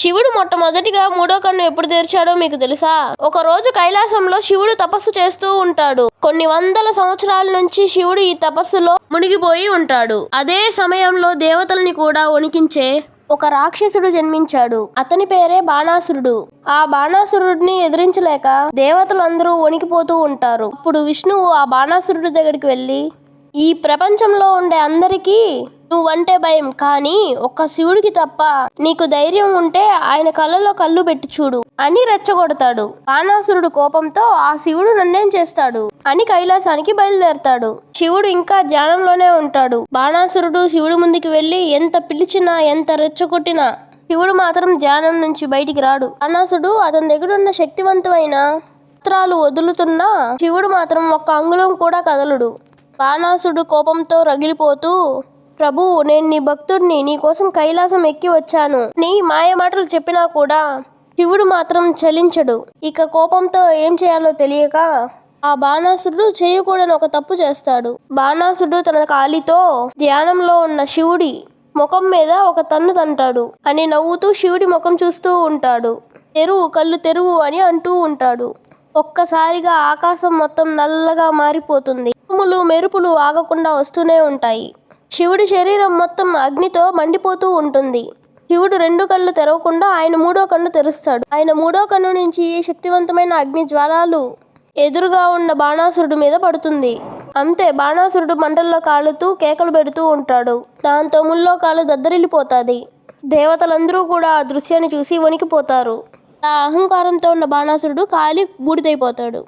శివుడు మొట్టమొదటిగా మూడో కన్ను ఎప్పుడు తెరిచాడో మీకు తెలుసా? ఒక రోజు కైలాసంలో శివుడు తపస్సు చేస్తూ ఉంటాడు. కొన్ని వందల సంవత్సరాల నుంచి శివుడు ఈ తపస్సులో మునిగిపోయి ఉంటాడు. అదే సమయంలో దేవతల్ని కూడా వణికించే ఒక రాక్షసుడు జన్మించాడు. అతని పేరే బాణాసురుడు. ఆ బాణాసురుడిని ఎదిరించలేక దేవతలందరూ వణికిపోతూ ఉంటారు. అప్పుడు విష్ణువు ఆ బాణాసురుడి దగ్గరికి వెళ్ళి ఈ ప్రపంచంలో ఉండే అందరికీ నువ్వంటే భయం కానీ ఒక్క శివుడికి తప్ప నీకు ధైర్యం ఉంటే ఆయన కళ్ళలో కళ్ళు పెట్టి చూడు అని రెచ్చగొడతాడు. బాణాసురుడు కోపంతో ఆ శివుడు నన్నేం చేస్తాడు? అని కైలాసానికి బయలుదేరతాడు. శివుడు ఇంకా ధ్యానంలోనే ఉంటాడు. బాణాసురుడు శివుడి ముందుకు వెళ్ళి ఎంత పిలిచినా ఎంత రెచ్చగొట్టినా శివుడు మాత్రం ధ్యానం నుంచి బయటికి రాడు. బాణాసుడు అతని దగ్గర ఉన్న శక్తివంతమైన అస్త్రాలు వదులుతున్నా శివుడు మాత్రం ఒక్క అంగుళం కూడా కదలుడు. బాణాసుడు కోపంతో రగిలిపోతూ ప్రభు నేను నీ భక్తుడిని నీకోసం కైలాసం ఎక్కి వచ్చాను. నీ మాయ మాటలు చెప్పినా కూడా శివుడు మాత్రం చలించడు. ఇక కోపంతో ఏం చేయాలో తెలియక ఆ బాణాసురుడు చేయకూడని ఒక తప్పు చేస్తాడు. బాణాసురుడు తన కాలితో ధ్యానంలో ఉన్న శివుడి ముఖం మీద ఒక తన్ను తంటాడు. అని నవ్వుతూ శివుడి ముఖం చూస్తూ ఉంటాడు. తెరువు కళ్ళు తెరువు అని అంటూ ఉంటాడు. ఒక్కసారిగా ఆకాశం మొత్తం నల్లగా మారిపోతుంది. ఉరుములు మెరుపులు ఆగకుండా వస్తూనే ఉంటాయి. శివుడి శరీరం మొత్తం అగ్నితో మండిపోతూ ఉంటుంది. శివుడు రెండు కళ్ళు తెరవకుండా ఆయన మూడో కన్ను తెరుస్తాడు. ఆయన మూడో కన్ను నుంచి శక్తివంతమైన అగ్ని జ్వాలాలు ఎదురుగా ఉన్న బాణాసురుడి మీద పడుతుంది. అంతే బాణాసురుడు మంటల్లో కాలుతూ కేకలు పెడుతూ ఉంటాడు. దాంతో ముల్లో కాలు దద్దరిల్లిపోతుంది. దేవతలందరూ కూడా ఆ దృశ్యాన్ని చూసి వణికిపోతారు. ఆ అహంకారంతో ఉన్న బాణాసురుడు కాలి బూడిదైపోతాడు.